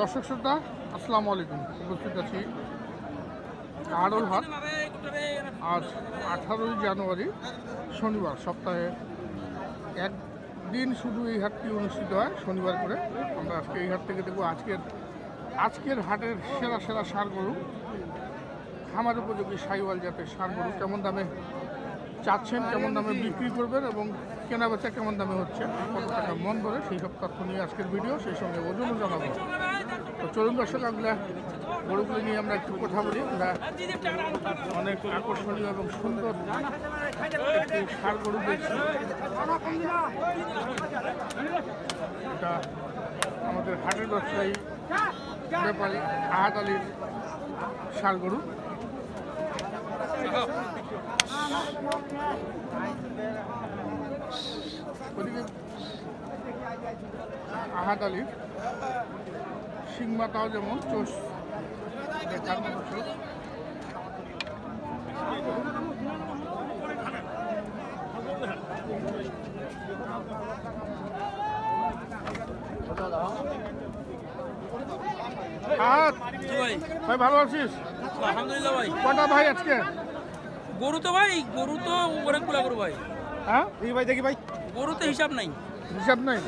দর্শক শ্রোতা, আসসালামু আলাইকুম। উপস্থিত আছি আড়ল হাট। আজ আঠারোই জানুয়ারি, শনিবার। সপ্তাহে একদিন শুধু এই হাটটি অনুষ্ঠিত হয়, শনিবার করে। আমরা আজকে এই হাট থেকে দেখব আজকের আজকের হাটের সেরা সেরা সার গরু খামার উপযোগী সাইওয়াল জাতের সার গরু কেমন দামে চাচ্ছেন, কেমন দামে বিক্রি করবেন এবং কেনা বেচা কেমন দামে হচ্ছে, কত টাকা মন ধরে সেই সব তথ্য নিয়ে আজকের ভিডিও। সেই সঙ্গে ওজনও জানাব। চলুন দর্শক, আমরা গরুগুলো নিয়ে আমরা একটু কথা বলি। আমরা অনেক আকর্ষণীয় এবং সুন্দর সার গরু দেখছি। এটা আমাদের হাটের ব্যবসায়ী ব্যাপারী আহাদ আলীর সার গরু। ওদিকে আহাদ আলীর সিংমাতাও যেমন চোষ দেখার মতো চোষ। ভাই। ভালো আছিস? আলহামদুলিল্লাহ ভাই। কটা ভাই আজকে? গরু তো ভাই গরু তো অনেকগুলা গরু ভাই। হ্যাঁ? ভাই দেখি ভাই। গরু তো হিসাব নাই। হিসাব নাই?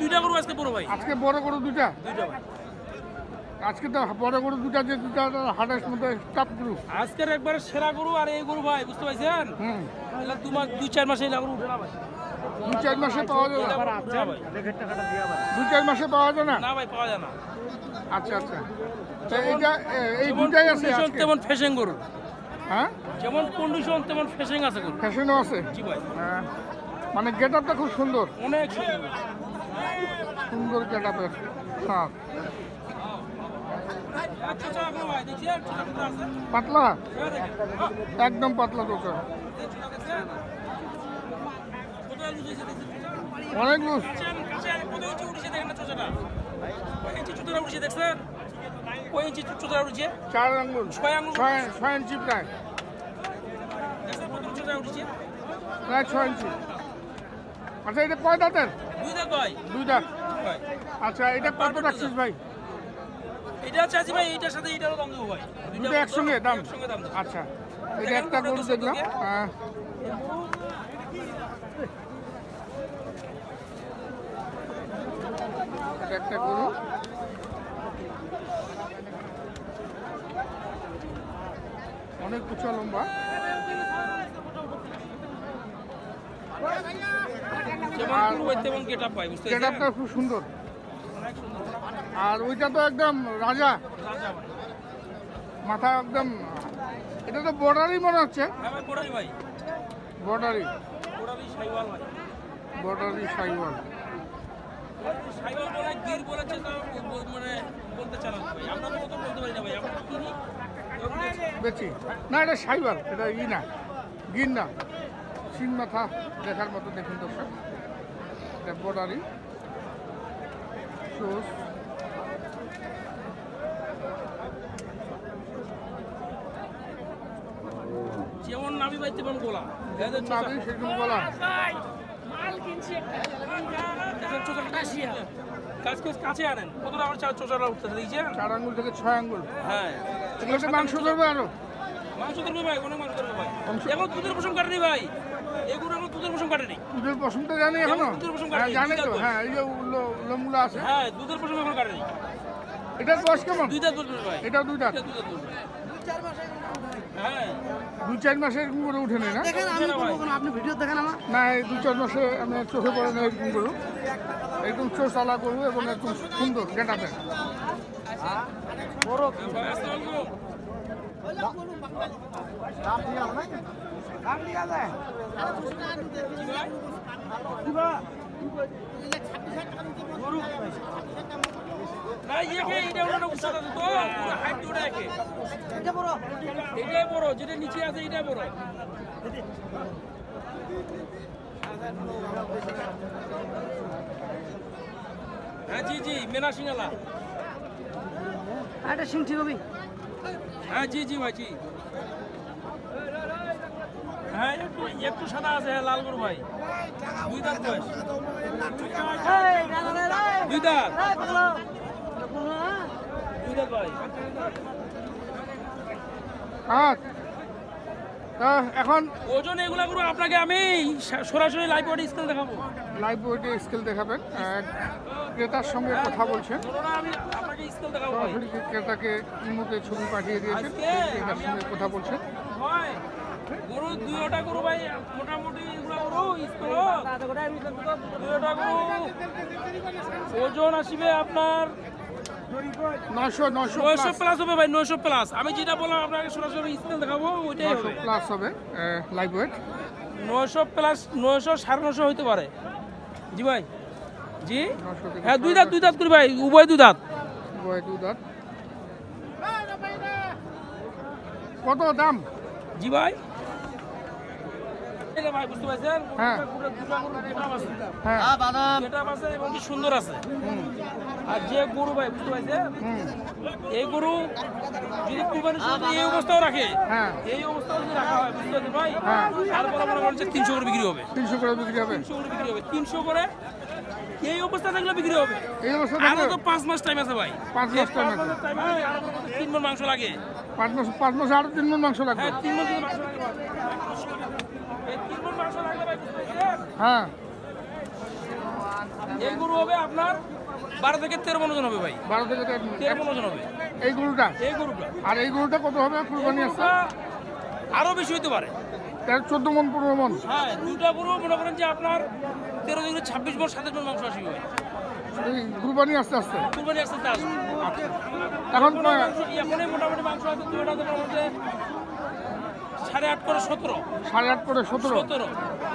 দুইটা গরু আজকে বড় ভাই। আজকে বড় গরু দুটা দুইটা ভাই। আজকে তো বড় গরু দুটা যে দুটা হাটের মধ্যে টপ গরু। আজকের একবার সেরা গরু আর এই গরু ভাই বুঝতে পারছেন হুম। দু মাস দুই চার মাসে এই গরু উঠে না ভাই। দু চার মাসে পাওয়া দু চার মাসে পাওয়া যায় না? না ভাই পাওয়া যায় না। আচ্ছা আচ্ছা। তো এইটা এই দুটাই আছে তেমন গরু। হ্যাঁ? যেমন কন্ডিশন তেমন আছে গরু। আছে? জি ভাই। হ্যাঁ। মানে গেট আপটা খুব সুন্দর অনেক সুন্দর গেট আপের পাতলা একদম পাতলা দোকান? অনেক লুজ? চার আঙ্গুল ছয় আঙ্গুল। ছয় ছয় ইঞ্চি? প্রায় ছয় ইঞ্চি আচ্ছা এটা কয় দাঁতের? দুই দাঁত ভাই। দুই আচ্ছা এটা কত রাখছিস ভাই? এটা আছে আজি ভাই, এইটার সাথে এইটারও দাম দেবো ভাই। দুটো একসঙ্গে দাম। আচ্ছা এটা একটা গরু দেখলাম হ্যাঁ। একটা গরু। অনেক উঁচা লম্বা। গরু বুঝতে গেটআপটা খুব সুন্দর। আর ওইটা তো একদম রাজা। মাথা একদম এটা তো বর্ডারই মনে হচ্ছে। বর্ডারই। বর্ডারই সাইওয়াল গির না। বেশি এটা সাইবার এটা ই না। গিন না। সিং মাথা দেখার মতো দেখুন দর্শক। এটা বর্ডারি সোস যেমন নামি ভাই তেমন গোলা। এদের চোখা- নাবি সেরকম বলা দেখেন চোখাটা কাশিয়া। কাজ কাজ কাছে আনেন। কত আমার চা চোচাটা উঠতেছে দেখছেন চার আঙ্গুল থেকে ছয় আঙ্গুল। হ্যাঁ। এগুলোতে মাংস ধরবে আরও। মাংস ধরবে ভাই অনেক মাংস ধরবে ভাই। এখন দুধের পশম কাটেনি ভাই। এগুলো এখন দুধের পশম কাটেনি দুধের পশমটা জানি এখনও? দুধের পশম হ্যাঁ কাটেনি, জানি তো। হ্যাঁ এই যে লোমগুলো আছে। হ্যাঁ দুধের পশম এখন কাটেনি এটার বয়স কেমন? ভাই। এটা হ্যাঁ। দুই চার মাসে এরকম করে উঠে নেই না? আপনি ভিডিও দেখেন আমার। না এই দু চার মাসে আমি চোখে পড়ে না এরকম করু। একদম চোখ চালা করব এবং একদম সুন্দর গেটাতে এটাই বড় যেটা নিচে আছে এটাই বড়। হ্যাঁ জি জি মেনা আর এটা সিং ঠিক হবে। হ্যাঁ জি জি ভাই জি। হ্যাঁ একটু একটু সাদা আছে হ্যাঁ লাল গরু ভাই। দুই দাঁত বয়স দুই দাঁত। দুই দাঁত ভাই। এখন ওজন এগুলা আপনাকে আমি। সরাসরি লাইভ স্ক্রিন দেখাবো? লাইভ ওয়েটে স্কেল দেখাবেন। ক্রেতার সঙ্গে কথা বলছেন। ধরুন আমি আপনাকে স্কেল দেখাবো ভাই সরাসরি ক্রেতাকে ইমোতে ছবি পাঠিয়ে দিয়েছেন ক্রেতার সঙ্গে কথা বলছেন। গরু দুইটা গরু ভাই মোটামুটি এগুলা গরু দুইটা গরু ওজন আসবে আপনার নশো নশো প্লাস হবে ভাই নয়শো প্লাস আমি যেটা বললাম আপনাকে সরাসরি স্কেল দেখাবো ওইটাই নশো হবে। প্লাস হবে লাইভ ওয়েট নয়শো প্লাস নয়শো সাড়ে নশো হইতে পারে। জি ভাই। জি? হ্যাঁ দুই দাঁত দুই দাঁত করি ভাই উভয় দুই দাঁত। দু দাঁত। কত দাম? জি ভাই। এই ভাই বুঝতে পারছেন? হ্যাঁ। দুটো গরু গেটাপ আছে। হ্যাঁ। গেটাপ আছে এবং কি সুন্দর আছে। আর যে গরু ভাই বুঝতে পারছেন? এই গরু যদি কুরবানির সময় এই অবস্থাও রাখে হ্যাঁ। এই অবস্থাও যদি রাখা হয় বুঝতে পারছেন ভাই? হ্যাঁ। তারপরে মনে করেন যে তিনশো করে বিক্রি হবে। তিনশো করে বিক্রি হবে। তিনশো করে বিক্রি হবে। তিনশো করে এই অবস্থা থাকলে বিক্রি হবে। এই অবস্থা তো পাঁচ মাস টাইম আছে ভাই। পাঁচ মাস পাঁচ আছে। আরও মনে তিন মণ মাংস লাগে। পাঁচ মাস পাঁচ মাসে আরও তিন মন মাংস লাগবে। হ্যাঁ তিন মণ মাংস লাগে হ্যাঁ। এই গরু হবে আপনার বারো থেকে তেরো মন ওজন হবে ভাই। বারো থেকে তেরো মণ। তেরো মন হবে। এই গরুটা? এই গরুটা। আর এই গরুটা কত হবে কুরবানি গরুটা আরও বেশি হইতে পারে। তেরো চোদ্দ মন পনেরো মন। হ্যাঁ দুটা গরু মনে করেন যে আপনার তেরো থেকে ছাব্বিশ মন সাতাশ মন মাংস আসবে ভাই। কুরবানি আস্তে আস্তে? কুরবানি আস্তে আস্তে আসবে। এখন এখনই মোটামুটি মাংস আছে দুটা সাড়ে আট করে সতেরো। সাড়ে আট করে সতেরো? সতেরো।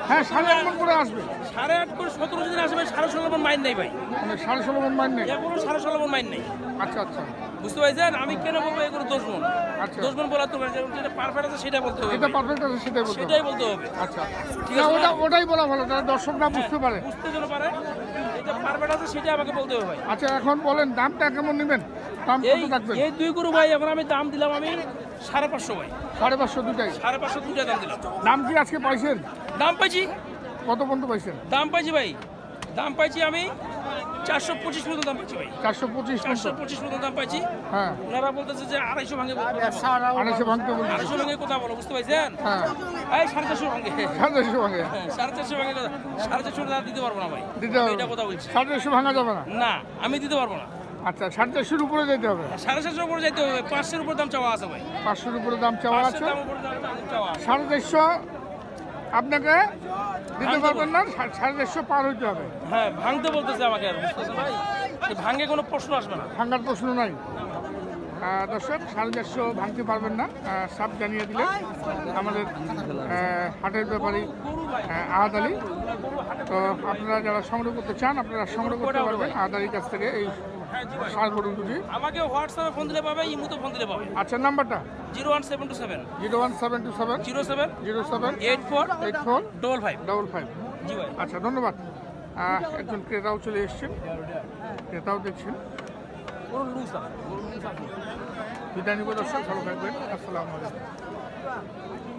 হ্যাঁ সাড়ে আট মন করে আসবে। সাড়ে আট করে সতেরো যদি আসবে সাড়ে ষোলো মন মাইন নেই ভাই। মানে সাড়ে ষোলো মন মান নেই? এগুলো সাড়ে ষোলো মন মাইন নেই। আচ্ছা আচ্ছা। বুঝতে পারছেন আমি কেন বলব এগুলো দশ মন? আচ্ছা। দশ মন বলার তো যেটা পারফেক্ট আছে সেটা বলতে হবে এটা পারফেক্ট আছে সেটাই বলতে হবে। সেটাই বলতে হবে। আচ্ছা। ঠিক আছে ওটা ওটাই বলা ভালো তারা দর্শকরা বুঝতে পারে। বুঝতে যেন পারে এটা পারফেক্ট আছে সেটা আমাকে বলতে হবে ভাই। আচ্ছা এখন বলেন দামটা কেমন নেবেন? দাম কত রাখবেন এই দুই গরু ভাই এখন আমি দাম দিলাম আমি সাড়ে পাঁচশো ভাই। সাড়ে পাঁচশো দুটাই সাড়ে পাঁচশো দুটা দাম দিলাম। দাম কি আজকে পাইছেন? দাম পাইছি। কত পর্যন্ত পাইছেন? দাম পাইছি ভাই। দাম পাইছি আমি চারশো পঁচিশ পর্যন্ত দাম পাইছি ভাই। চারশো পঁচিশ চারশো পঁচিশ পর্যন্ত দাম পাইছি। হ্যাঁ। ওনারা বলতেছে যে আড়াইশো ভাঙে আড়াইশো ভাঙতে বলছি আড়াইশো ভাঙে কথা বলো বুঝতে পারছেন হ্যাঁ। এই সাড়ে চারশো ভাঙে। সাড়ে চারশো ভাঙে? হ্যাঁ, সাড়ে চারশো ভাঙে কথা। সাড়ে চারশো টাকা দিতে পারব না ভাই। দিতে আমি হবে এটা কথা বলছি। সাড়ে চারশো ভাঙা যাবে না? না আমি দিতে পারব না। আচ্ছা সাড়ে চারশোর উপরে যেতে হবে? সাড়ে চারশোর উপরে যাইতে হবে পাঁচশোর উপর দাম চাওয়া আছে ভাই। পাঁচশোর উপরে দাম চাওয়া আছে? সাড়ে চারশো আপনাকে দিতে পারবেন না সাড়ে চারশো পার হইতে হবে। হ্যাঁ ভাঙতে বলতেছে আমাকে আর ভাই ভাঙে কোনো প্রশ্ন আসবে না। ভাঙার প্রশ্ন নাই। দর্শক সাড়ে চারশো ভাঙতে পারবেন না সাপ জানিয়ে দিলে আমাদের হাটের ব্যাপারী আহাদ আলী। তো আপনারা যারা সংগ্রহ করতে চান আপনারা সংগ্রহ করতে পারবেন আহাদ আলীর কাছ থেকে এই গরু দুটি আমাকে হোয়াটসঅ্যাপে ফোন দিলে পাবে ইমুতে ফোন দিলে পাবে। আচ্ছা নাম্বারটা? Zero one seven two seven. Zero one seven two seven. Zero seven. Zero seven. Eight four. Eight four. Double five. Double five. জি ভাই। আচ্ছা ধন্যবাদ। একজন ক্রেতাও চলে এসছেন। ক্রেতাও দেখছেন। বিদায় নিব দর্শক ভালো থাকবেন। আসসালামু আলাইকুম।